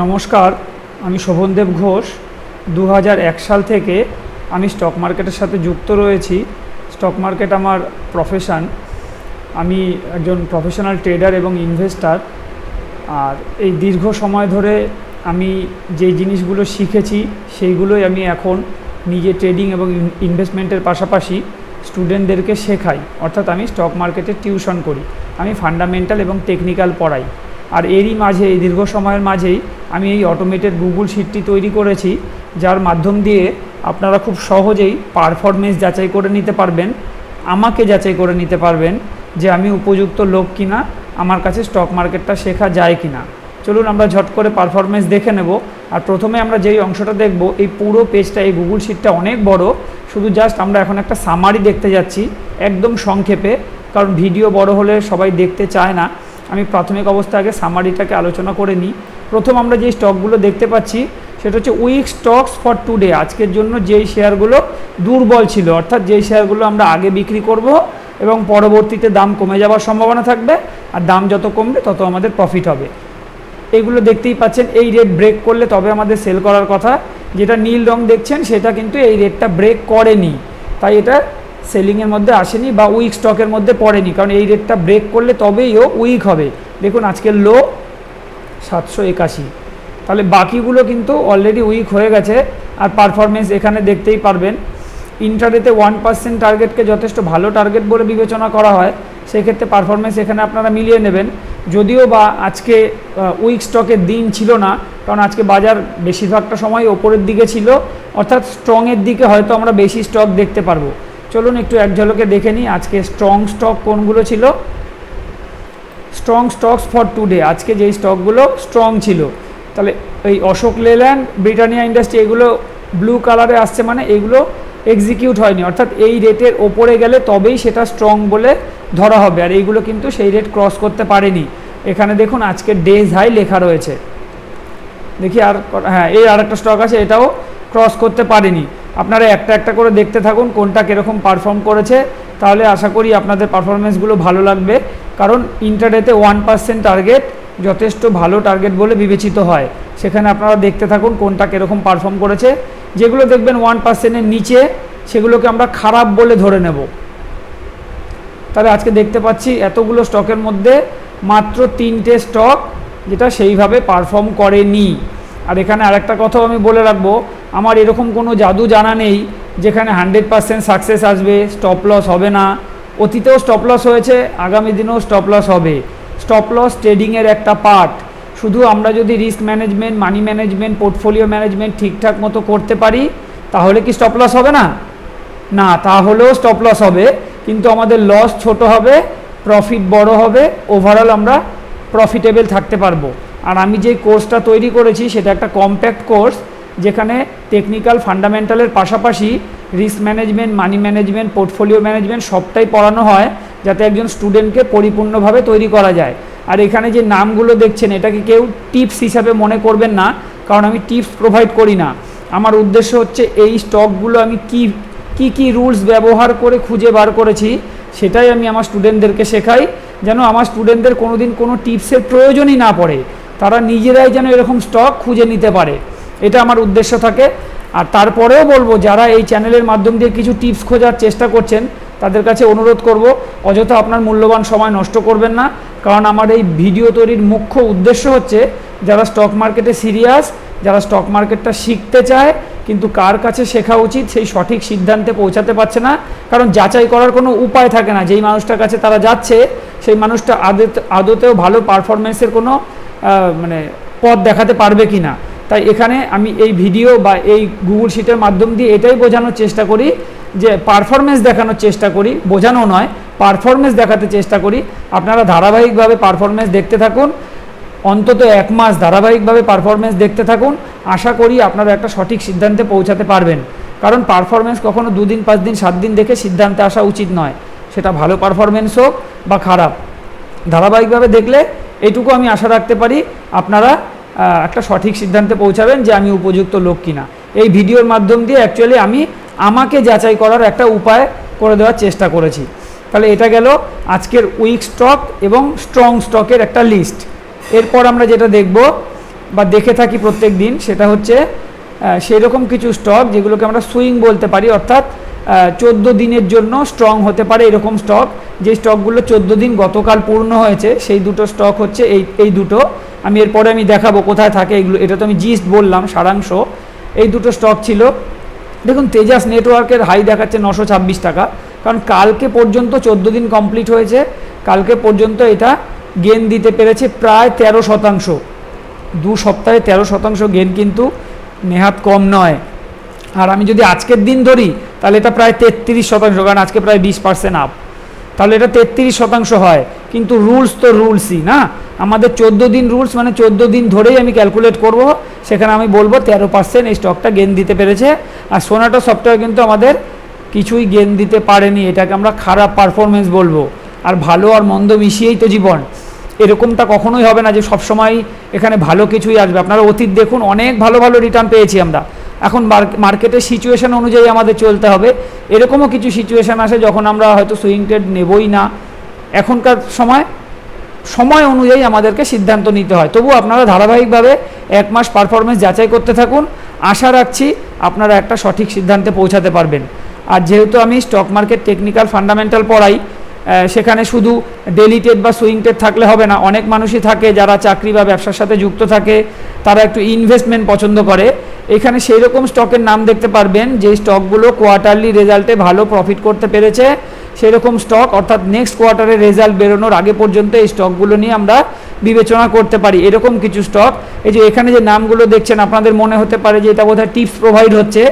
নমস্কার, আমি শোভনদেব ঘোষ। দু সাল থেকে আমি স্টক মার্কেটের সাথে যুক্ত রয়েছি। স্টক মার্কেট আমার প্রফেশন আমি একজন প্রফেশনাল ট্রেডার এবং ইনভেস্টার আর এই দীর্ঘ সময় ধরে আমি যে জিনিসগুলো শিখেছি, সেইগুলোই আমি এখন নিজে ট্রেডিং এবং ইনভেস্টমেন্টের পাশাপাশি স্টুডেন্টদেরকে শেখাই। অর্থাৎ আমি স্টক মার্কেটে টিউশন করি। আমি ফান্ডামেন্টাল এবং টেকনিক্যাল পড়াই। আর এরই মাঝে, এই দীর্ঘ সময়ের মাঝেই আমি এই অটোমেটেড গুগল শিটটি তৈরি করেছি, যার মাধ্যম দিয়ে আপনারা খুব সহজেই পারফরমেন্স যাচাই করে নিতে পারবেন, আমাকে যাচাই করে নিতে পারবেন যে আমি উপযুক্ত লোক কিনা, আমার কাছে স্টক মার্কেটটা শেখা যায় কিনা। চলুন আমরা ঝট করে পারফরমেন্স দেখে নেব। আর প্রথমে আমরা যেই অংশটা দেখব, এই পুরো পেজটা এই গুগল শিটটা অনেক বড়। শুধু জাস্ট আমরা এখন একটা সামারি দেখতে যাচ্ছি, একদম সংক্ষেপে, কারণ ভিডিও বড় হলে সবাই দেখতে চায় না। আমি প্রাথমিক অবস্থা আগে সামারিটাকে আলোচনা করে নিই। প্রথম আমরা যে স্টকগুলো দেখতে পাচ্ছি, সেটা হচ্ছে উইক স্টকস ফর টুডে। আজকের জন্য যেই শেয়ারগুলো দুর্বল ছিল, অর্থাৎ যেই শেয়ারগুলো আমরা আগে বিক্রি করব এবং পরবর্তীতে দাম কমে যাওয়ার সম্ভাবনা থাকবে, আর দাম যত কমবে তত আমাদের প্রফিট হবে। এইগুলো দেখতেই পাচ্ছেন, এই রেট ব্রেক করলে তবে আমাদের সেল করার কথা। যেটা নীল রং দেখছেন, সেটা কিন্তু এই রেটটা ব্রেক করেনি। তাই এটা সেলিংয়ের মধ্যে আসেনি বা উইক স্টকের মধ্যে পড়েনি, কারণ এই রেটটা ব্রেক করলে তবেই ও উইক হবে। দেখুন, আজকের লো সাতশো একাশি। তাহলে বাকিগুলো কিন্তু অলরেডি উইক হয়ে গেছে, আর পারফরমেন্স এখানে দেখতেই পারবেন। ইন্টারডেতে ওয়ান পার্সেন্ট টার্গেটকে যথেষ্ট ভালো টার্গেট বলে বিবেচনা করা হয়, সেক্ষেত্রে পারফরমেন্স এখানে আপনারা মিলিয়ে নেবেন। যদিও বা আজকে উইক স্টকের দিন ছিল না, কারণ আজকে বাজার বেশিরভাগটা সময় ওপরের দিকে ছিল, অর্থাৎ স্ট্রংয়ের দিকে হয়তো আমরা বেশি স্টক দেখতে পারব। চলুন একটু এক ঝলকে দেখে নিই আজকে স্ট্রং স্টক কোনগুলো ছিল। স্ট্রং স্টকস ফর টুডে আজকে যেই স্টকগুলো স্ট্রং ছিল। তাহলে এই অশোক লেল্যান্ড, ব্রিটানিয়া ইন্ডাস্ট্রি এগুলো ব্লু কালারে আসছে মানে এগুলো এক্সিকিউট হয়নি। অর্থাৎ এই রেটের ওপরে গেলে তবেই সেটা স্ট্রং বলে ধরা হবে। আর এইগুলো কিন্তু সেই রেট ক্রস করতে পারেনি। এখানে দেখুন আজকে ডেজ হাই লেখা রয়েছে। দেখি আর হ্যাঁ এই আর একটা স্টক আছে, এটাও ক্রস করতে পারেনি। আপনারা একটা একটা করে দেখতে থাকুন কোনটা কীরকম পারফর্ম করেছে। তাহলে আশা করি আপনাদের পারফরমেন্সগুলো ভালো লাগবে। কারণ ইন্টারডেতে ওয়ান পার্সেন্ট টার্গেট যথেষ্ট ভালো টার্গেট বলে বিবেচিত হয়। সেখানে আপনারা দেখতে থাকুন কোনটা কীরকম পারফর্ম করেছে। যেগুলো দেখবেন ওয়ান পার্সেন্টের নিচে, সেগুলোকে আমরা খারাপ বলে ধরে নেব। তাহলে আজকে দেখতে পাচ্ছি এতগুলো স্টকের মধ্যে মাত্র তিনটে স্টক যেটা সেইভাবে পারফর্ম করেনি। আর এখানে আরেকটা কথাও আমি বলে রাখব, আমার এরকম কোনো জাদু জানা নেই যেখানে হান্ড্রেড পার্সেন্ট সাকসেস আসবে স্টপ লস হবে না। অতীতেও স্টপ লস হয়েছে, আগামী দিনেও স্টপ লস হবে। স্টপ লস ট্রেডিংয়ের একটা পার্ট শুধু আমরা যদি risk management money management portfolio management ঠিকঠাক মতো করতে পারি, তাহলে কি স্টপ লস হবে না? না, তাহলেও স্টপ লস হবে, কিন্তু আমাদের লস ছোট হবে প্রফিট বড় হবে ওভারঅল আমরা প্রফিটেবল থাকতে পারব। আর আমি যে কোর্সটা তৈরি করেছি, সেটা একটা কম্প্যাক্ট কোর্স যেখানে টেকনিক্যাল ফান্ডামেন্টালের পাশাপাশি risk management money management portfolio management সবটাই পড়ানো হয় যাতে একজন স্টুডেন্টকে পরিপূর্ণভাবে তৈরি করা যায়। আর এখানে যে নামগুলো দেখছেন, এটাকে কেউ টিপস হিসাবে মনে করবেন না, কারণ আমি টিপস প্রোভাইড করি না। আমার উদ্দেশ্য হচ্ছে এই স্টকগুলো আমি কি কি কি রুলস ব্যবহার করে খুঁজে বার করেছি, সেটাই আমি আমার স্টুডেন্টদেরকে শেখাই, যেন আমার স্টুডেন্টদের কোনো দিন কোনো টিপসের প্রয়োজনই না পড়ে। তারা নিজেরাই যেন এরকম স্টক খুঁজে নিতে পারে। এটা আমার উদ্দেশ্য থাকে। আর তারপরেও বলব, যারা এই চ্যানেলের মাধ্যম দিয়ে কিছু টিপস খোঁজার চেষ্টা করছেন, তাদের কাছে অনুরোধ করব, অযথা আপনার মূল্যবান সময় নষ্ট করবেন না। কারণ আমার এই ভিডিও তৈরির মুখ্য উদ্দেশ্য হচ্ছে, যারা স্টক মার্কেটে সিরিয়াস যারা স্টক মার্কেটটা শিখতে চায়, কিন্তু কার কাছে শেখা উচিত সেই সঠিক সিদ্ধান্তে পৌঁছাতে পারছে না। কারণ যাচাই করার কোনো উপায় থাকে না। যেই মানুষটার কাছে তারা যাচ্ছে, সেই মানুষটা আদত, আদতেও ভালো পারফরমেন্সের কোনো মানে পথ দেখাতে পারবে কি না তাই এখানে আমি এই ভিডিও বা এই গুগল শিটের মাধ্যম দিয়ে এটাই বোঝানোর চেষ্টা করি যে পারফরমেন্স দেখানোর চেষ্টা করি, বোঝানো নয় পারফরমেন্স দেখাতে চেষ্টা করি। আপনারা ধারাবাহিকভাবে পারফরমেন্স দেখতে থাকুন, অন্তত এক মাস ধারাবাহিকভাবে পারফরমেন্স দেখতে থাকুন। আশা করি আপনারা একটা সঠিক সিদ্ধান্তে পৌঁছাতে পারবেন। কারণ পারফরমেন্স কখনো দুদিন পাঁচ দিন সাত দিন দেখে সিদ্ধান্তে আসা উচিত নয়। সেটা ভালো পারফরমেন্স হোক বা খারাপ। ধারাবাহিকভাবে দেখলে এইটুকু আমি আশা রাখতে পারি। আপনারা একটা সঠিক সিদ্ধান্তে পৌঁছাবেন যে আমি উপযুক্ত লোক কিনা। এই ভিডিওর মাধ্যম দিয়ে অ্যাকচুয়ালি আমি আমাকে যাচাই করার একটা উপায় করে দেওয়ার চেষ্টা করেছি। তাহলে এটা গেল আজকের উইক স্টক এবং স্ট্রং স্টকের একটা লিস্ট এরপর আমরা যেটা দেখব বা দেখে থাকি প্রত্যেক দিন, সেটা হচ্ছে সেই রকম কিছু স্টক যেগুলোকে আমরা সুইং বলতে পারি, অর্থাৎ চোদ্দ দিনের জন্য স্ট্রং হতে পারে এরকম স্টক যে স্টকগুলো চোদ্দ দিন গতকাল পূর্ণ হয়েছে, সেই দুটো স্টক হচ্ছে এই এই দুটো। আমি এরপরে আমি দেখাবো কোথায় থাকে এগুলো। এটা তো আমি জিস্ট বললাম, সারাংশ। এই দুটো স্টক ছিল। দেখুন, তেজাস নেটওয়ার্কের হাই দেখাচ্ছে নশো ছাব্বিশ টাকা। কারণ কালকে পর্যন্ত চোদ্দ দিন কমপ্লিট হয়েছে। কালকে পর্যন্ত এটা গেন দিতে পেরেছে প্রায় তেরো শতাংশ। দু সপ্তাহে তেরো শতাংশ গেন কিন্তু নেহাত কম নয়। আর আমি যদি আজকের দিন ধরি, তাহলে এটা প্রায় তেত্রিশ শতাংশ, কারণ আজকে প্রায় বিশ পার্সেন্ট আপ তাহলে এটা তেত্রিশ শতাংশ হয়। কিন্তু রুলস তো রুলসই না? আমাদের চোদ্দ দিন রুলস মানে চোদ্দ দিন ধরেই আমি ক্যালকুলেট করব। সেখানে আমি বলব তেরো পার্সেন্ট এই স্টকটা গেন দিতে পেরেছে। আর সোনাটা সফটওয়্যার কিন্তু আমাদের কিছুই গেন দিতে পারেনি। এটাকে আমরা খারাপ পারফরমেন্স বলব। আর ভালো আর মন্দ মিশিয়েই তো জীবন। এরকমটা কখনোই হবে না যে সবসময় এখানে ভালো কিছুই আসবে। আপনারা অতীত দেখুন, অনেক ভালো ভালো রিটার্ন পেয়েছি আমরা। এখন মার্কেটের সিচুয়েশন অনুযায়ী আমাদের চলতে হবে। এরকমও কিছু সিচুয়েশন আসে যখন আমরা হয়তো সুইং ট্রেড নেবই না। এখনকার সময় সময় অনুযায়ী আমাদেরকে সিদ্ধান্ত নিতে হয়। তবু আপনারা ধারাবাহিকভাবে এক মাস পারফরমেন্স যাচাই করতে থাকুন। আশা রাখছি আপনারা একটা সঠিক সিদ্ধান্তে পৌঁছাতে পারবেন। আর যেহেতু আমি স্টক মার্কেট টেকনিক্যাল ফান্ডামেন্টাল পড়াই সেখানে শুধু ডেলি ট্রেড বা সুইং ট্রেড থাকলে হবে না। অনেক মানুষই থাকে যারা চাকরি বা ব্যবসার সাথে যুক্ত থাকে, তারা একটু ইনভেস্টমেন্ট পছন্দ করে। এখানে সেই রকম স্টকের নাম দেখতে পারবেন যে স্টকগুলো কোয়ার্টারলি রেজাল্টে ভালো প্রফিট করতে পেরেছে। সেরকম স্টক অর্থাৎ নেক্সট কোয়ার্টারের রেজাল্ট বেরোনোর আগে পর্যন্ত এই স্টকগুলো নিয়ে আমরা বিবেচনা করতে পারি। এরকম কিছু স্টক এই যে এখানে যে নামগুলো দেখছেন, আপনাদের মনে হতে পারে যে এটা বোধহয় টিপস প্রোভাইড হচ্ছে।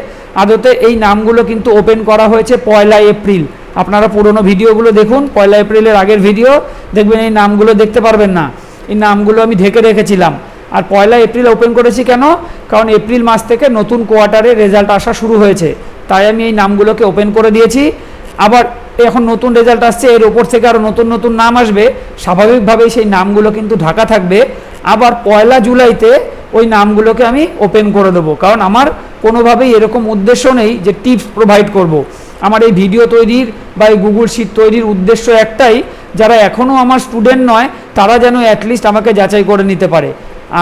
আদতে এই নামগুলো কিন্তু ওপেন করা হয়েছে পয়লা এপ্রিল। আপনারা পুরোনো ভিডিওগুলো দেখুন, পয়লা এপ্রিলের আগের ভিডিও, দেখবেন এই নামগুলো দেখতে পারবেন না। এই নামগুলো আমি ঢেকে রেখেছিলাম। আর পয়লা এপ্রিল ওপেন করেছি কেন? কারণ এপ্রিল মাস থেকে নতুন কোয়ার্টারে রেজাল্ট আসা শুরু হয়েছে। তাই আমি এই নামগুলোকে ওপেন করে দিয়েছি। আবার এখন নতুন রেজাল্ট আসছে, এর ওপর থেকে আরও নতুন নতুন নাম আসবে। স্বাভাবিকভাবেই সেই নামগুলো কিন্তু ঢাকা থাকবে। আবার পয়লা জুলাইতে ওই নামগুলোকে আমি ওপেন করে দেবো। কারণ আমার কোনোভাবেই এরকম উদ্দেশ্য নেই যে টিপস প্রোভাইড করব। আমার এই ভিডিও তৈরির বা এই গুগল শিট তৈরির উদ্দেশ্য একটাই, যারা এখনও আমার স্টুডেন্ট নয়, তারা যেন অ্যাটলিস্ট আমাকে যাচাই করে নিতে পারে।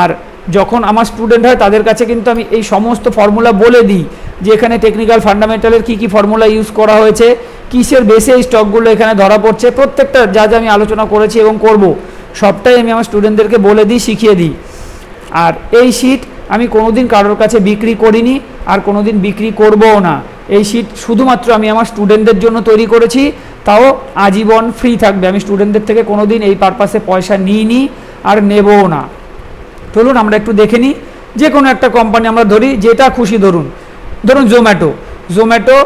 আর যখন আমার স্টুডেন্ট হয়, তাদের কাছে কিন্তু আমি এই সমস্ত ফর্মুলা বলে দিই। যে এখানে টেকনিক্যাল ফান্ডামেন্টালের কী কী ফর্মুলা ইউজ করা হয়েছে, কিসের বেসে এই স্টকগুলো এখানে ধরা পড়ছে, প্রত্যেকটা যা যা আমি আলোচনা করেছি এবং করব, সবটাই আমি আমার স্টুডেন্টদেরকে বলে দিই, শিখিয়ে দিই। আর এই শীট আমি কোনোদিন কারোর কাছে বিক্রি করিনি, আর কোনোদিন বিক্রি করবও না। এই শীট শুধুমাত্র আমি আমার স্টুডেন্টদের জন্য তৈরি করেছি, তাও আজীবন ফ্রি থাকবে। আমি স্টুডেন্টদের থেকে কোনোদিন এই পারপাসে পয়সা নিইনি আর নেবও না। চলুন আমরা একটু দেখে নিই যে কোনো একটা কোম্পানি আমরা ধরি, যেটা খুশি ধরুন। ধরুন জোম্যাটো। জোম্যাটো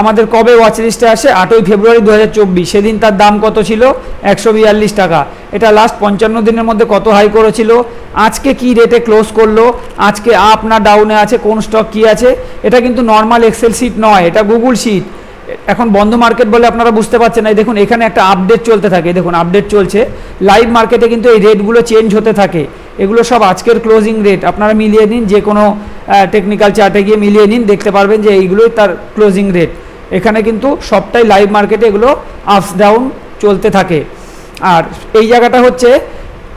আমাদের কবে ওয়াচ লিস্টে আসে? আটই ফেব্রুয়ারি দু হাজার চব্বিশ। সেদিন তার দাম কত ছিল? একশো বিয়াল্লিশ টাকা। এটা লাস্ট পঞ্চান্ন দিনের মধ্যে কত হাই করেছিল? আজকে কি রেটে ক্লোজ করল? আজকে আপ না ডাউনে আছে? কোন স্টক কি আছে? এটা কিন্তু নর্মাল এক্সেল শিট নয়, এটা গুগল শিট এখন বন্ধ মার্কেট বলে আপনারা বুঝতে পারছেন না। দেখুন, এখানে একটা আপডেট চলতে থাকে। দেখুন আপডেট চলছে। লাইভ মার্কেটে কিন্তু এই রেটগুলো চেঞ্জ হতে থাকে। এগুলো সব আজকের ক্লোজিং রেট আপনারা মিলিয়ে নিন, যে কোনো টেকনিক্যাল চার্টে গিয়ে মিলিয়ে নিন, দেখতে পারবেন যে এইগুলোই তার ক্লোজিং রেট এখানে কিন্তু সবটাই লাইভ মার্কেটে এগুলো আপস ডাউন চলতে থাকে। আর এই জায়গাটা হচ্ছে,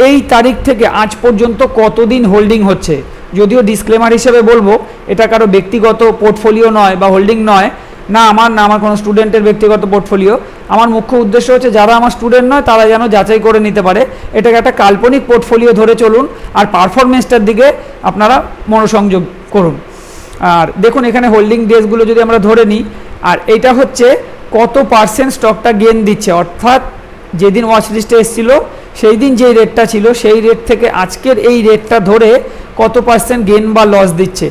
এই তারিখ থেকে আজ পর্যন্ত কতদিন হোল্ডিং হচ্ছে? যদিও ডিসক্লেমার হিসেবে বলব, এটা কারও ব্যক্তিগত পোর্টফোলিও নয় বা হোল্ডিং নয় না, আমার না, আমার কোনো স্টুডেন্টের ব্যক্তিগত পোর্টফোলিও আমার মুখ্য উদ্দেশ্য হচ্ছে যারা আমার স্টুডেন্ট নয়, তারা যেন যাচাই করে নিতে পারে। এটাকে একটা কাল্পনিক পোর্টফোলিও ধরে চলুন আর পারফরমেন্সটার দিকে আপনারা মনোসংযোগ করুন। আর দেখুন, এখানে হোল্ডিং ডেজগুলো যদি আমরা ধরে নিই, আর এটা হচ্ছে কত পার্সেন্ট স্টকটা গেন দিচ্ছে। অর্থাৎ যেদিন ওয়াচ লিস্টে এসেছিল সেই দিন যেই রেটটা ছিল, সেই রেট থেকে আজকের এই রেটটা ধরে কত পার্সেন্ট গেন বা লস দিচ্ছে।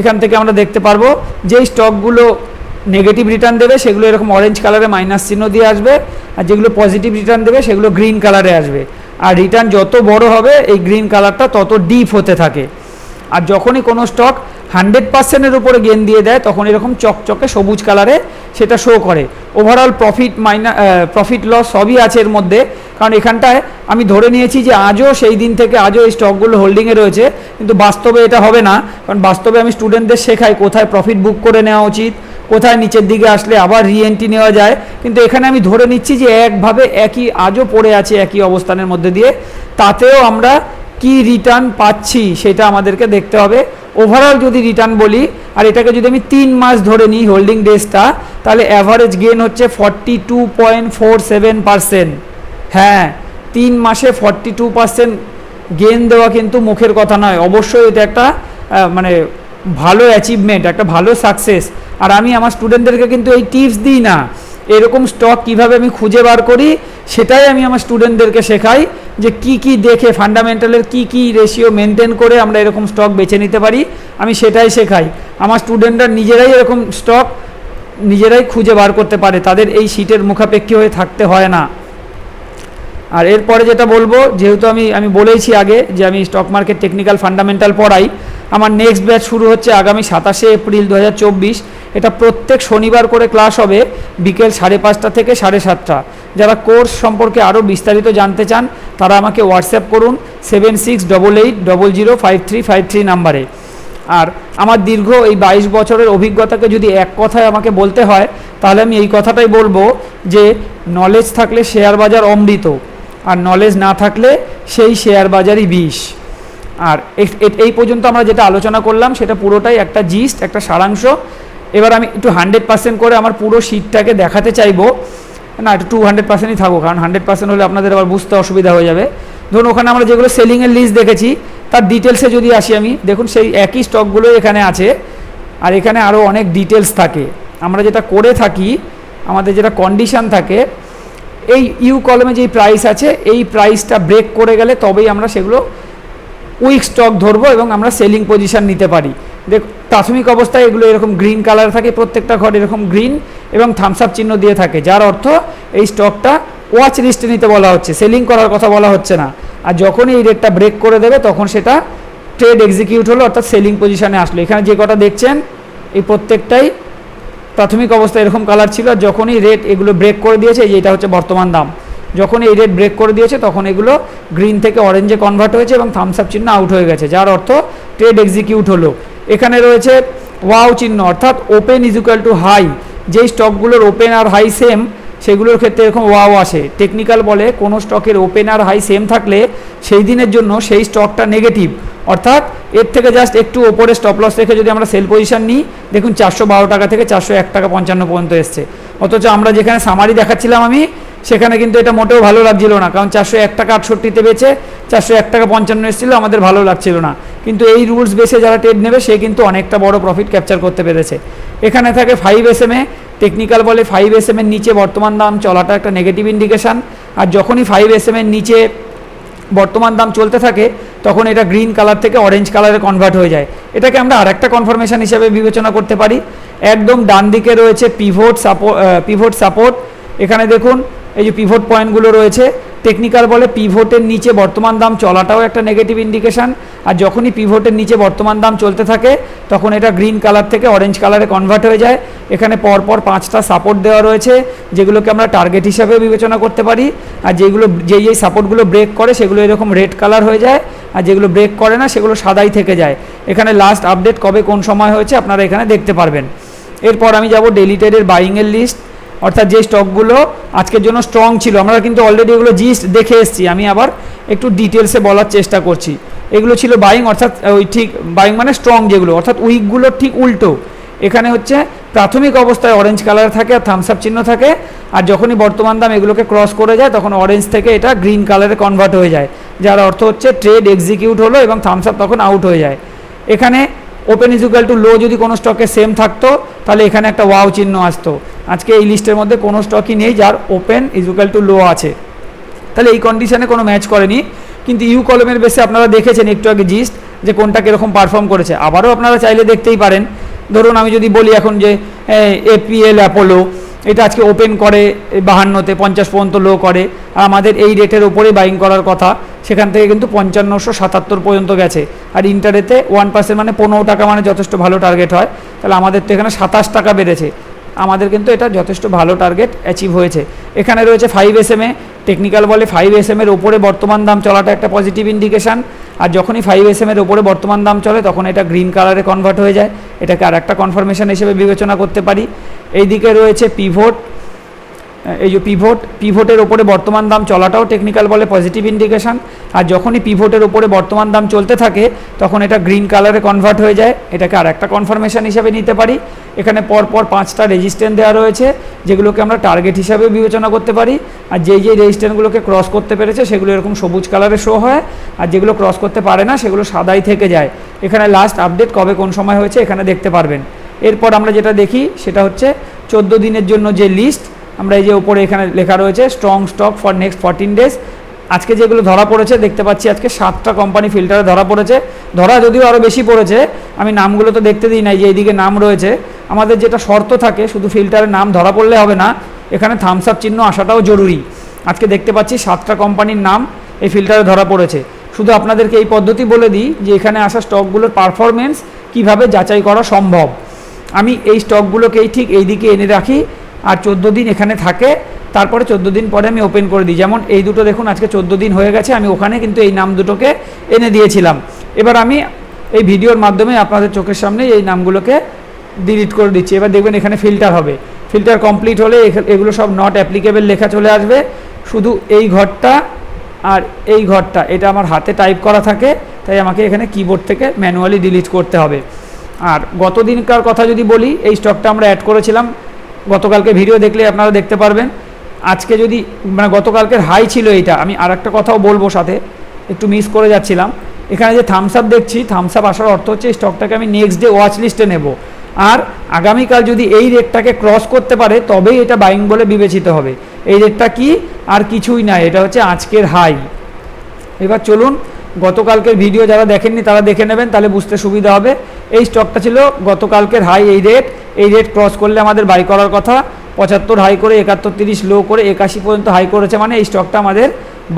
এখান থেকে আমরা দেখতে পারব যেই স্টকগুলো নেগেটিভ রিটার্ন দেবে, সেগুলো এরকম অরেঞ্জ কালারে মাইনাস চিহ্ন দিয়ে আসবে, আর যেগুলো পজিটিভ রিটার্ন দেবে, সেগুলো গ্রিন কালারে আসবে। আর রিটার্ন যত বড় হবে, এই গ্রিন কালারটা তত ডিপ হতে থাকে। আর যখনই কোনো স্টক হান্ড্রেড পার্সেন্টের উপরে গেন দিয়ে দেয়, তখন এরকম চকচকে সবুজ কালারে সেটা শো করে। Overall profit minus profit loss সবই আছে এর মধ্যে। কারণ এখানটায় আমি ধরে নিয়েছি যে আজও সেই দিন থেকে আজও এই স্টকগুলো হোল্ডিংয়ে রয়েছে, কিন্তু বাস্তবে এটা হবে না। কারণ বাস্তবে আমি স্টুডেন্টদের শেখাই কোথায় প্রফিট বুক করে নেওয়া উচিত কোথায় নিচের দিকে আসলে আবার রিএন্ট্রি নেওয়া যায়। কিন্তু এখানে আমি ধরে নিচ্ছি যে একভাবে একই আজও পড়ে আছে একই অবস্থানের মধ্যে দিয়ে। তাতেও আমরা কি রিটার্ন পাচ্ছি সেটা আমাদেরকে দেখতে হবে। ওভারঅল যদি রিটার্ন বলি, আর এটাকে যদি আমি তিন মাস ধরে নিই হোল্ডিং ডেজটা তাহলে অ্যাভারেজ গেন হচ্ছে forty two point four seven percent হ্যাঁ তিন মাসে ফর্টি টু পার্সেন্ট গেন দেওয়া কিন্তু মুখের কথা নয়। অবশ্যই এটা একটা মানে ভালো অ্যাচিভমেন্ট একটা ভালো সাকসেস আর আমি আমার স্টুডেন্টদেরকে কিন্তু এই টিপস দিই না। এরকম স্টক কীভাবে আমি খুঁজে বার করি, সেটাই আমি আমার স্টুডেন্টদেরকে শেখাই যে কি কি দেখে ফান্ডামেন্টালের কি কি রেশিও মেনটেন করে আমরা এরকম স্টক বেছে নিতে পারি, আমি সেটাই শেখাই। আমার স্টুডেন্টরা নিজেরাই এরকম স্টক নিজেরাই খুঁজে বার করতে পারে, তাদের এই সিটের মুখাপেক্ষী হয়ে থাকতে হয় না। আর এরপরে যেটা বলব, যেহেতু আমি আমি বলেইছি আগে যে আমি স্টক মার্কেট টেকনিক্যাল ফান্ডামেন্টাল পড়াই, আমার নেক্সট ব্যাচ শুরু হচ্ছে আগামী সাতাশে এপ্রিল দু হাজার চব্বিশ। এটা প্রত্যেক শনিবার করে ক্লাস হবে বিকেল সাড়ে পাঁচটা থেকে সাড়ে সাতটা। যারা কোর্স সম্পর্কে আরও বিস্তারিত জানতে চান, তারা আমাকে হোয়াটসঅ্যাপ করুন seven six double eight double zero five three five three নাম্বারে। আর আমার দীর্ঘ এই বাইশ বছরের অভিজ্ঞতাকে যদি এক কথায় আমাকে বলতে হয়, তাহলে আমি এই কথাটাই বলব যে নলেজ থাকলে শেয়ার বাজার অমৃত। আর নলেজ না থাকলে সেই শেয়ার বাজারই বিষ। আর এই পর্যন্ত আমরা যেটা আলোচনা করলাম, সেটা পুরোটাই একটা জিস্ট একটা সারাংশ। এবার আমি একটু হান্ড্রেড পার্সেন্ট করে আমার পুরো শিটটাকে দেখাতে চাইব। না, একটু টু হান্ড্রেড পার্সেন্টই থাকব কারণ হান্ড্রেড পার্সেন্ট হলে আপনাদের আবার বুঝতে অসুবিধা হয়ে যাবে। ধরুন, ওখানে আমরা যেগুলো সেলিংয়ের লিস্ট দেখেছি, তার ডিটেলসে যদি আসি আমি, দেখুন সেই একই স্টকগুলোই এখানে আছে। আর এখানে আরও অনেক ডিটেলস থাকে। আমরা যেটা করে থাকি, আমাদের যেটা কন্ডিশন থাকে এই ইউ কলমে যেই প্রাইস আছে, এই প্রাইসটা ব্রেক করে গেলে তবেই আমরা সেগুলো উইক স্টক ধরবো এবং আমরা সেলিং পজিশান নিতে পারি। দেখ প্রাথমিক অবস্থায় এগুলো এরকম গ্রিন কালার থাকে, প্রত্যেকটা ঘর এরকম গ্রিন এবং থামস আপ চিহ্ন দিয়ে থাকে, যার অর্থ এই স্টকটা ওয়াচ লিস্টে নিতে বলা হচ্ছে সেলিং করার কথা বলা হচ্ছে না। আর যখনই এই রেটটা ব্রেক করে দেবে, তখন সেটা ট্রেড এক্সিকিউট হলো, অর্থাৎ সেলিং পজিশানে আসলো। এখানে যে কটা দেখছেন, এই প্রত্যেকটাই প্রাথমিক অবস্থা এরকম কালার ছিল, যখনই রেট এগুলো ব্রেক করে দিয়েছে, এই যে এটা হচ্ছে বর্তমান দাম। যখন এই রেট ব্রেক করে দিয়েছে, তখন এগুলো গ্রিন থেকে অরেঞ্জে কনভার্ট হয়েছে এবং থামস আপ চিহ্ন আউট হয়ে গেছে, যার অর্থ ট্রেড এক্সিকিউট হলো। এখানে রয়েছে ওয়াও চিহ্ন, অর্থাৎ open is equal to high যেই স্টকগুলোর ওপেন আর হাই সেম সেগুলোর ক্ষেত্রে এরকম ওয়াও আসে। টেকনিক্যাল বলে, কোনো স্টকের ওপেন আর হাই সেম থাকলে সেই দিনের জন্য সেই স্টকটা নেগেটিভ অর্থাৎ এর থেকে জাস্ট একটু ওপরে স্টপ লস রেখে যদি আমরা সেল পজিশন নিই, দেখুন চারশো বারো টাকা থেকে চারশো এক টাকা পঞ্চান্ন পর্যন্ত এসছে। অথচ আমরা যেখানে সামারি দেখাচ্ছিলাম আমি, সেখানে কিন্তু এটা মোটেও ভালো লাগছিল না। কারণ চারশো এক টাকা আটষট্টিতে বেচে চারশো এক টাকা পঞ্চান্ন এসেছিল, আমাদের ভালো লাগছিল না। কিন্তু এই রুলস বেসে যারা ট্রেড নেবে, সে কিন্তু অনেকটা বড় প্রফিট ক্যাপচার করতে পেরেছে। এখানে থাকে five S M A technical বলে ফাইভ এস এম এর নিচে বর্তমান দাম চলাটা একটা নেগেটিভ ইন্ডিকেশান আর যখনই ফাইভ এস এম এর নিচে বর্তমান দাম চলতে থাকে, তখন এটা গ্রিন কালার থেকে অরেঞ্জ কালারে কনভার্ট হয়ে যায়। এটাকে আমরা আরেকটা কনফার্মেশন হিসেবে বিবেচনা করতে পারি। একদম ডান দিকে রয়েছে পিভোট সাপোর্ট পিভোট সাপোর্ট এখানে দেখুন এই যে পিভোট পয়েন্টগুলো রয়েছে টেকনিক্যাল বলে পিভোটের নিচে বর্তমান দাম চলাটাও একটা নেগেটিভ ইন্ডিকেশন আর যখনই পিভোটের নিচে বর্তমান দাম চলতে থাকে, তখন এটা গ্রিন কালার থেকে অরেঞ্জ কালারে কনভার্ট হয়ে যায়। এখানে পরপর পাঁচটা সাপোর্ট দেওয়া রয়েছে, যেগুলোকে আমরা টার্গেট হিসাবে বিবেচনা করতে পারি, আর যেগুলো, যেই যেই সাপোর্টগুলো ব্রেক করে, সেগুলো এরকম রেড কালার হয়ে যায়, আর যেগুলো ব্রেক করে না, সেগুলো সাদাই থেকে যায়। এখানে লাস্ট আপডেট কবে কোন সময় হয়েছে, আপনারা এখানে দেখতে পারবেন। এরপর আমি যাব ডেলি ট্রেডের বাইংয়ের লিস্ট অর্থাৎ যে স্টকগুলো আজকের জন্য স্ট্রং ছিল, আমরা কিন্তু অলরেডি এগুলো জিস্ট দেখে এসেছি, আমি আবার একটু ডিটেলসে বলার চেষ্টা করছি। এগুলো ছিল বাইং অর্থাৎ ওই ঠিক বাইং মানে স্ট্রং যেগুলো, অর্থাৎ উইকগুলোর ঠিক উল্টো। এখানে হচ্ছে প্রাথমিক অবস্থায় অরেঞ্জ কালার থাকে, আর থামস আপ চিহ্ন থাকে, আর যখনই বর্তমান দাম এগুলোকে ক্রস করে যায়, তখন অরেঞ্জ থেকে এটা গ্রিন কালারে কনভার্ট হয়ে যায়। যার অর্থ হচ্ছে ট্রেড এক্সিকিউট হলো এবং থামস আপ তখন আউট হয়ে যায়। এখানে ওপেন ইজুকাল টু লো যদি কোনো স্টকে সেম থাকতো, তাহলে এখানে একটা ওয়াও চিহ্ন আসতো। আজকে এই লিস্টের মধ্যে কোনো স্টকই নেই যার ওপেন ইজুকাল টু লো আছে। তাহলে এই কন্ডিশনে কোনো ম্যাচ করেনি। কিন্তু ইউ কলমের বেসে আপনারা দেখেছেন একটু আগে জিস্ট যে কোনটা কীরকম পারফর্ম করেছে। আবারও আপনারা চাইলে দেখতেই পারেন। ধরুন আমি যদি বলি এখন যে এপিএল অ্যাপোলো এটা আজকে ওপেন করে বাহান্নতে, পঞ্চাশ পর্যন্ত লো করে। আর আমাদের এই রেটের ওপরেই বাইং করার কথা। সেখান থেকে কিন্তু পঞ্চান্নশো সাতাত্তর পর্যন্ত গেছে। আর ইন্টারেতে ওয়ান পার্সেন্ট মানে পনেরো টাকা মানে যথেষ্ট ভালো টার্গেট হয়। তাহলে আমাদের তো এখানে সাতাশ টাকা বেড়েছে। আমাদের কিন্তু এটা যথেষ্ট ভালো টার্গেট অ্যাচিভ হয়েছে। এখানে রয়েছে five S M A technical বলে ফাইভ এস এম এর ওপরে বর্তমান দাম চলাটা একটা পজিটিভ ইন্ডিকেশান আর যখনই ফাইভ এস এম এর ওপরে বর্তমান দাম চলে, তখন এটা গ্রিন কালারে কনভার্ট হয়ে যায়। এটাকে আর একটা কনফার্মেশন হিসেবে বিবেচনা করতে পারি। এইদিকে রয়েছে পিভোট এই যে পিভোট পিভোটের ওপরে বর্তমান দাম চলাটাও টেকনিক্যাল বলে পজিটিভ ইন্ডিকেশন আর যখনই পিভোটের ওপরে বর্তমান দাম চলতে থাকে, তখন এটা গ্রিন কালারে কনভার্ট হয়ে যায়। এটাকে আর একটা কনফার্মেশন হিসাবে নিতে পারি। এখানে পরপর পাঁচটা রেজিস্ট্যান্ট দেওয়া রয়েছে, যেগুলোকে আমরা টার্গেট হিসাবেও বিবেচনা করতে পারি। আর যেই যেই রেজিস্ট্যান্টগুলোকে ক্রস করতে পেরেছে, সেগুলো এরকম সবুজ কালারে শো হয়। আর যেগুলো ক্রস করতে পারে না, সেগুলো সাদাই থেকে যায়। এখানে লাস্ট আপডেট কবে কোন সময় হয়েছে, এখানে দেখতে পারবেন। এরপর আমরা যেটা দেখি, সেটা হচ্ছে চোদ্দ দিনের জন্য যে লিস্ট আমরা এই যে উপরে এখানে লেখা রয়েছে strong stock for next fourteen days আজকে যেগুলো ধরা পড়েছে, দেখতে পাচ্ছি আজকে সাতটা কোম্পানি ফিল্টারে ধরা পড়েছে। ধরা যদিও আরও বেশি পড়েছে, আমি নামগুলো তো দেখতে দিই নাই যে এইদিকে নাম রয়েছে। আমাদের যেটা শর্ত থাকে, শুধু ফিল্টারের নাম ধরা পড়লে হবে না, এখানে থামস আপ চিহ্ন আসাটাও জরুরি। আজকে দেখতে পাচ্ছি সাতটা কোম্পানির নাম এই ফিল্টারে ধরা পড়েছে। শুধু আপনাদেরকে এই পদ্ধতি বলে দিই যে এখানে আসা স্টকগুলোর পারফরমেন্স কীভাবে যাচাই করা সম্ভব। আমি এই স্টকগুলোকেই ঠিক এই দিকে এনে রাখি। আর চোদ্দ দিন এখানে থাকে, তারপরে চোদ্দ দিন পরে আমি ওপেন করে দিই। যেমন এই দুটো দেখুন, আজকে চোদ্দ দিন হয়ে গেছে, আমি ওখানে কিন্তু এই নাম দুটোকে এনে দিয়েছিলাম। এবার আমি এই ভিডিওর মাধ্যমে আপনাদের চোখের সামনে এই নামগুলোকে ডিলিট করে দিচ্ছি। এবার দেখবেন এখানে ফিল্টার হবে। ফিল্টার কমপ্লিট হলে এগুলো সব নট অ্যাপ্লিকেবল লেখা চলে আসবে। শুধু এই ঘরটা আর এই ঘরটা, এটা আমার হাতে টাইপ করা থাকে, তাই আমাকে এখানে কিবোর্ড থেকে ম্যানুয়ালি ডিলিট করতে হবে। আর গত দিনকার কথা যদি বলি, এই স্টকটা আমরা অ্যাড করেছিলাম গতকালকে ভিডিও দেখলে আপনারা দেখতে পারবেন। আজকে যদি মানে গতকালকের হাই ছিল এটা আমি আর একটা কথাও বলব সাথে, একটু মিস করে যাচ্ছিলাম। এখানে যে থামস আপ দেখছি থামস আপ আসার অর্থ হচ্ছে স্টকটাকে আমি নেক্সট ডে ওয়াচ লিস্টে নেব। আর আগামীকাল যদি এই রেটটাকে ক্রস করতে পারে, তবেই এটা বাইং বলে বিবেচিত হবে। এই রেটটা কি? আর কিছুই না, এটা হচ্ছে আজকের হাই এবার চলুন, গতকালকের ভিডিও যারা দেখেননি তারা দেখে নেবেন, তাহলে বুঝতে সুবিধা হবে। এই স্টকটা ছিল গতকালকের হাই এই রেট এই রেট ক্রস করলে আমাদের বাই করার কথা। পঁচাত্তর হাই করে, একাত্তর তিরিশ লো করে, একাশি পর্যন্ত হাই করেছে মানে এই স্টকটা আমাদের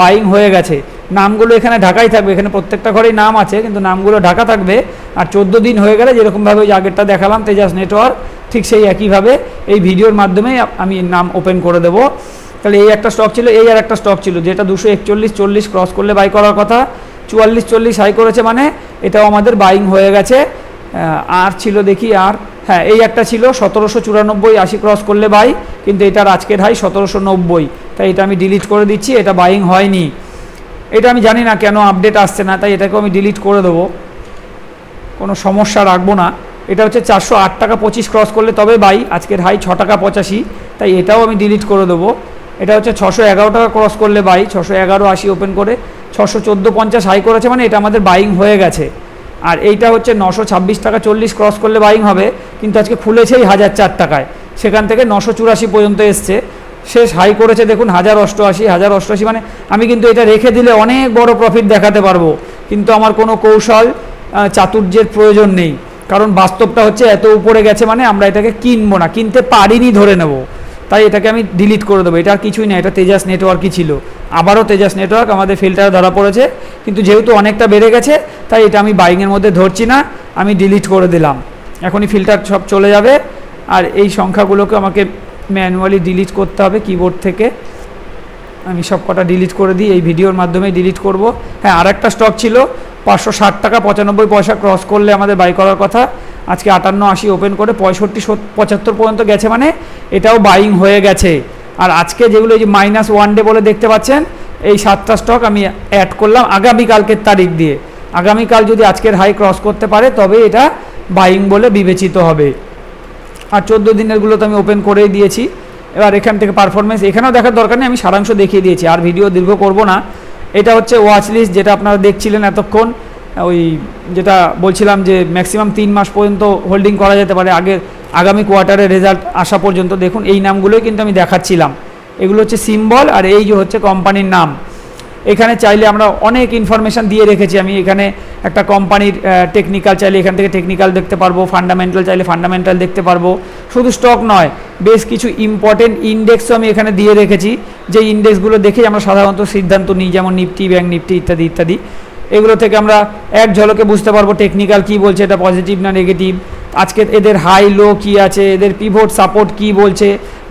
বাইং হয়ে গেছে। নামগুলো এখানে ঢাকাই থাকবে, এখানে প্রত্যেকটা ঘরেই নাম আছে, কিন্তু নামগুলো ঢাকা থাকবে। আর চোদ্দ দিন হয়ে গেলে যেরকমভাবে ওই আগেরটা দেখালাম, তেজাস নেটওয়ার্ক ঠিক সেই একইভাবে এই ভিডিওর মাধ্যমে আমি নাম ওপেন করে দেবো। তাহলে এই একটা স্টক ছিল, এই আর একটা স্টক ছিল, যেটা দুশো একচল্লিশ চল্লিশ ক্রস করলে বাই করার কথা। চুয়াল্লিশ চল্লিশ হাই করেছে মানে এটাও আমাদের বাইং হয়ে গেছে। আর ছিল দেখি, আর হ্যাঁ এই একটা ছিল সতেরোশো চুরানব্বই, আশি ক্রস করলে বাই কিন্তু এটার আজকের হাই সতেরোশো নব্বই। তাই এটা আমি ডিলিট করে দিচ্ছি, এটা বাইং হয়নি। এটা আমি জানি না কেন আপডেট আসছে না, তাই এটাকেও আমি ডিলিট করে দেবো। কোনো সমস্যা রাখব না। এটা হচ্ছে চারশো আট টাকা পঁচিশ ক্রস করলে তবে বাই আজকের হাই ছ টাকা পঁচাশি, তাই এটাও আমি ডিলিট করে দেবো। এটা হচ্ছে ছশো এগারো টাকা ক্রস করলে বাই ছশো এগারো আশি ওপেন করে, ছশো চোদ্দ পঞ্চাশ হাই করেছে মানে এটা আমাদের বাইং হয়ে গেছে। আর এইটা হচ্ছে নশো ছাব্বিশ টাকা চল্লিশ ক্রস করলে বাইং হবে, কিন্তু আজকে খুলেছেই হাজার চার টাকায়। সেখান থেকে নশো চুরাশি পর্যন্ত এসছে। শেষ হাই করেছে দেখুন হাজার অষ্টআশি হাজার অষ্টআশি মানে আমি কিন্তু এটা রেখে দিলে অনেক বড় প্রফিট দেখাতে পারব। কিন্তু আমার কোনো কৌশল চাতুর্যের প্রয়োজন নেই। কারণ বাস্তবটা হচ্ছে এত উপরে গেছে মানে আমরা এটাকে কিনবো না, কিনতে পারিনি ধরে নেব। তাই এটাকে আমি ডিলিট করে দেবো। এটা আর কিছুই না, এটা তেজাস নেটওয়ার্কই ছিল। আবারও তেজাস নেটওয়ার্ক আমাদের ফিল্টারে ধরা পড়েছে। কিন্তু যেহেতু অনেকটা বেড়ে গেছে, তাই এটা আমি বাইংয়ের মধ্যে ধরছি না, আমি ডিলিট করে দিলাম। এখনই ফিল্টার সব চলে যাবে। আর এই সংখ্যাগুলোকে আমাকে ম্যানুয়ালি ডিলিট করতে হবে কিবোর্ড থেকে। আমি সব কটা ডিলিট করে দিই, এই ভিডিওর মাধ্যমে ডিলিট করব। হ্যাঁ আর একটা স্টক ছিল, পাঁচশো ষাট টাকা পঁচানব্বই পয়সা ক্রস করলে আমাদের বাই করার কথা। আজকে আটান্ন আশি ওপেন করে পঁয়ষট্টি পঁচাত্তর পর্যন্ত গেছে মানে এটাও বাইং হয়ে গেছে। আর আজকে যেগুলো এই যে মাইনাস ওয়ান ডে বলে দেখতে পাচ্ছেন, এই সাতটা স্টক আমি অ্যাড করলাম আগামীকালকের তারিখ দিয়ে। আগামীকাল যদি আজকের হাই ক্রস করতে পারে, তবে এটা বাইং বলে বিবেচিত হবে। আর চোদ্দ দিনেরগুলো তো আমি ওপেন করেই দিয়েছি। এবার এখান থেকে পারফরমেন্স এখানেও দেখার দরকার নেই, আমি সারাংশ দেখিয়ে দিয়েছি। আর ভিডিও দীর্ঘ করব না। এটা হচ্ছে ওয়াচ লিস্ট যেটা আপনারা দেখছিলেন এতক্ষণ। ওই যেটা বলছিলাম যে ম্যাক্সিমাম তিন মাস পর্যন্ত হোল্ডিং করা যেতে পারে। আগের আগামী কোয়ার্টারের রেজাল্ট আসা পর্যন্ত দেখুন, এই নামগুলোই কিন্তু আমি দেখাচ্ছিলাম। এগুলো হচ্ছে সিম্বল আর এই যে হচ্ছে কোম্পানির নাম। এখানে চাইলে আমরা অনেক ইনফরমেশান দিয়ে রেখেছি। আমি এখানে একটা কোম্পানির টেকনিক্যাল চাইলে এখান থেকে টেকনিক্যাল দেখতে পারব ফান্ডামেন্টাল চাইলে ফান্ডামেন্টাল দেখতে পারব। শুধু স্টক নয়, বেশ কিছু ইম্পর্টেন্ট ইন্ডেক্সও আমি এখানে দিয়ে রেখেছি। যে ইন্ডেক্সগুলো দেখেই আমরা সাধারণত সিদ্ধান্ত নিই, যেমন নিফটি ব্যাঙ্ক নিফটি ইত্যাদি ইত্যাদি। এগুলো থেকে আমরা এক ঝলকে বুঝতে পারব টেকনিক্যাল কী বলছে, এটা পজিটিভ না নেগেটিভ আজকে এদের হাই লো কি আছে, এদের পিভোট সাপোর্ট কি বলছে,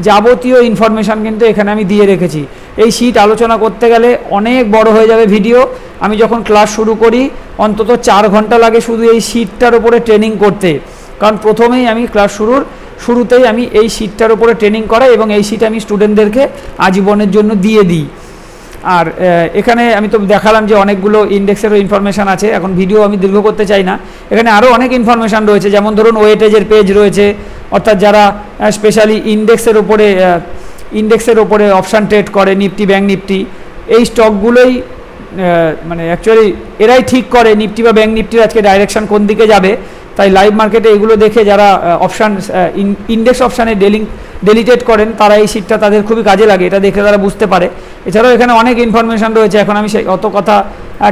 যাবতীয় ইনফরমেশান কিন্তু এখানে আমি দিয়ে রেখেছি। এই শীট আলোচনা করতে গেলে অনেক বড় হয়ে যাবে ভিডিও আমি যখন ক্লাস শুরু করি, অন্তত চার ঘণ্টা লাগে শুধু এই শীটটার ওপরে ট্রেনিং করতে। কারণ প্রথমেই আমি ক্লাস শুরুর, শুরুতেই আমি এই শিটটার ওপরে ট্রেনিং করাই এবং এই শিট আমি স্টুডেন্টদেরকে আজীবনের জন্য দিয়ে দিই। আর এখানে আমি তো দেখালাম যে অনেকগুলো ইন্ডেক্সেরও ইনফরমেশান আছে। এখন ভিডিও আমি দীর্ঘ করতে চাই না। এখানে আরও অনেক ইনফরমেশান রয়েছে। যেমন ধরুন ওয়েটেজের পেজ রয়েছে। অর্থাৎ যারা স্পেশালি ইন্ডেক্সের ওপরে ইন্ডেক্সের ওপরে অপশান ট্রেড করে নিফটি ব্যাঙ্ক নিফটি এই স্টকগুলোই মানে অ্যাকচুয়ালি এরাই ঠিক করে নিফটি বা ব্যাঙ্ক নিফটির আজকে ডাইরেকশন কোন দিকে যাবে। তাই লাইভ মার্কেটে এগুলো দেখে যারা অপশান ইন্ডেক্স অপশানে ডেলিং ডেলিটেট করেন, তারা এই শিটটা তাদের খুবই কাজে লাগে, এটা দেখে তারা বুঝতে পারে। এছাড়াও এখানে অনেক ইনফরমেশান রয়েছে, এখন আমি সেই অত কথা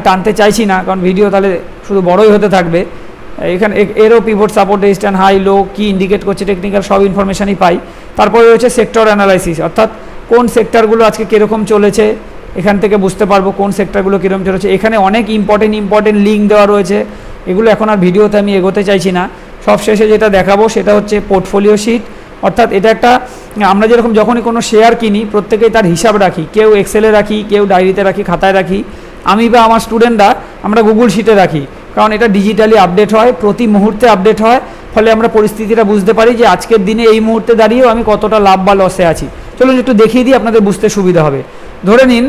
টানতে চাইছি না, কারণ ভিডিও তাহলে শুধু বড়ই হতে থাকবে। এখানে এরও pivot support resistant high low কি ইন্ডিকেট করছে টেকনিক্যাল সব ইনফরমেশনই পাই। তারপরে রয়েছে সেক্টর অ্যানালাইসিস অর্থাৎ কোন সেক্টরগুলো আজকে কীরকম চলেছে, এখান থেকে বুঝতে পারব কোন সেক্টরগুলো কীরকম চলেছে। এখানে অনেক ইম্পর্টেন্ট ইম্পর্টেন্ট লিঙ্ক দেওয়া রয়েছে, এগুলো এখন আর ভিডিওতে আমি এগোতে চাইছি না। সব শেষে যেটা দেখাবো সেটা হচ্ছে পোর্টফোলিও শিট অর্থাৎ এটা একটা, আমরা যেরকম যখনই কোনো শেয়ার কিনি, প্রত্যেকেই তার হিসাব রাখি। কেউ এক্সেলে রাখি, কেউ ডায়েরিতে রাখি, খাতায় রাখি। আমি বা আমার স্টুডেন্টরা আমরা গুগল শিটে রাখি। কারণ এটা ডিজিটালি আপডেট হয়, প্রতি মুহূর্তে আপডেট হয়, ফলে আমরা পরিস্থিতিটা বুঝতে পারি যে আজকের দিনে এই মুহূর্তে দাঁড়িয়েও আমি কতটা লাভ বা লসে আছি। চলুন একটু দেখিয়ে দিই, আপনাদের বুঝতে সুবিধা হবে। ধরে নিন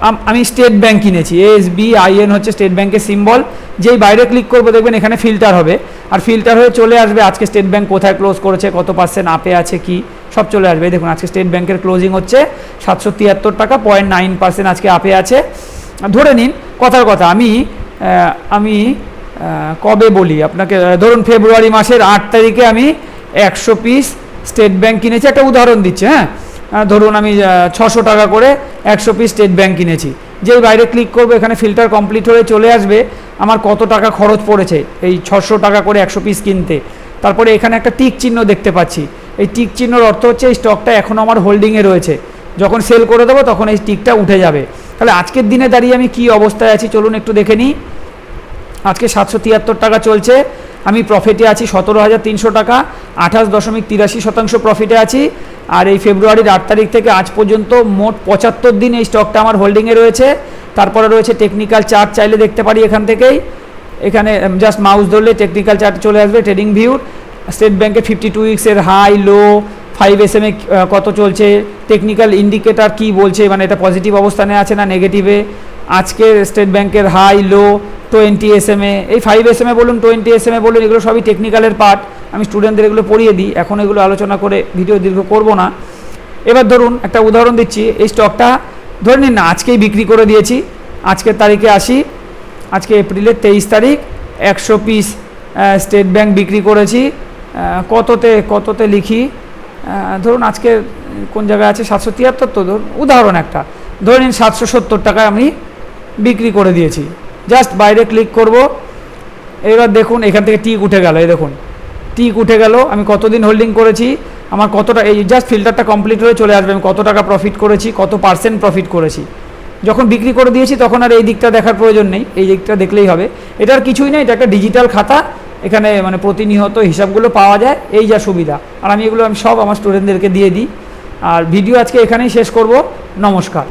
আম- স্টেট ব্যাংক কিনেছি। এস বি আইএন হচ্ছে স্টেট ব্যাংকের সিম্বল যেই বাইরে ক্লিক করব দেখবেন এখানে ফিল্টার হবে। আর ফিল্টার হয়ে চলে আসবে আজকে স্টেট ব্যাঙ্ক কোথায় ক্লোজ করেছে, কত পার্সেন্ট আপে আছে, কি, সব চলে আসবে। দেখুন, আজকে স্টেট ব্যাংকের ক্লোজিং হচ্ছে সাতশো তিয়াত্তর টাকা পয়েন্ট নাইন পার্সেন্ট আজকে আপে আছে। ধরে নিন, কথার কথা, আমি আমি কবে বলি? আপনাকে, ধরুন ফেব্রুয়ারি মাসের আট তারিখে আমি একশো পিস স্টেট ব্যাংক কিনেছি। একটা উদাহরণ দিচ্ছি হ্যাঁ? ধরুন আমি ছশো টাকা করে একশো পিস স্টেট ব্যাংক কিনেছি। যেই বাইরে ক্লিক করব, এখানে ফিল্টার কমপ্লিট হয়ে চলে আসবে, আমার কত টাকা খরচ পড়েছে এই ছশো টাকা করে একশো পিস কিনতে। তারপরে এখানে একটা টিক চিহ্ন দেখতে পাচ্ছি। এই টিক চিহ্নর অর্থ হচ্ছে এই স্টকটা এখনও আমার হোল্ডিংয়ে রয়েছে। যখন সেল করে দেবো, তখন এই টিকটা উঠে যাবে। তাহলে আজকের দিনে দাঁড়িয়ে আমি কি অবস্থায় আছি, চলুন একটু দেখে নিই। আজকে সাতশো তিয়াত্তর টাকা চলছে। আমি প্রফিটে আছি সতেরো হাজার তিনশো টাকা, আঠাশ দশমিক তিরাশি শতাংশ প্রফিটে আছি। আর এই ফেব্রুয়ারির আট তারিখ থেকে আজ পর্যন্ত মোট পঁচাত্তর দিন এই স্টকটা আমার হোল্ডিংয়ে রয়েছে। তারপরে রয়েছে টেকনিক্যাল চার্ট চাইলে দেখতে পারি এখান থেকেই। এখানে জাস্ট মাউস ধরলে টেকনিক্যাল চার্ট চলে আসবে ট্রেডিং ভিউর স্টেট ব্যাঙ্কে fifty two উইক্সের high low five S M A কত চলছে টেকনিক্যাল ইন্ডিকেটার কি বলছে মানে এটা পজিটিভ অবস্থানে আছে না নেগেটিভে আজকে স্টেট ব্যাংকের high low twenty S M A, এই ফাইভ এস এম এ বলুন টোয়েন্টি এস এম এ বলুন, এগুলো সবই টেকনিক্যালের পার্ট আমি স্টুডেন্টদের এগুলো পড়িয়ে দিই। এখন এগুলো আলোচনা করে ভিডিও দীর্ঘ করব না। এবার ধরুন, একটা উদাহরণ দিচ্ছি। এই স্টকটা ধরে নিন না, আজকেই বিক্রি করে দিয়েছি। আজকের তারিখে আসি। আজকে এপ্রিলের তেইশ তারিখ, একশো পিস স্টেট ব্যাংক বিক্রি করেছি। কততে কততে লিখি? ধরুন আজকে কোন জায়গায় আছে সাতশো তিয়াত্তর তো, ধরুন উদাহরণ একটা। ধরে নিন সাতশো সত্তর টাকায় আমি বিক্রি করে দিয়েছি। জাস্ট বাইরে ক্লিক করব। এবার দেখুন, এখান থেকে টিক উঠে গেল, এই দেখুন। টিক উঠে গেল। আমি কতদিন হোল্ডিং করেছি? আমার কতটা এই জাস্ট ফিল্টারটা কমপ্লিট হয়ে চলে আসবে। আমি কত টাকা প্রফিট করেছি? কত পার্সেন্ট প্রফিট করেছি? যখন বিক্রি করে দিয়েছি, তখন আর এই দিকটা দেখার প্রয়োজন নেই। এই দিকটা দেখলেই হবে। এটার কিছুই নেই এটা একটা ডিজিটাল খাতা। এখানে মানে প্রতিনিয়ত হিসাবগুলো পাওয়া যায়। এই যা সুবিধা। আর আমি এগুলো আমি সব আমার স্টুডেন্টদেরকে দিয়ে দিই। আর ভিডিও আজকে এখানেই শেষ করব। নমস্কার।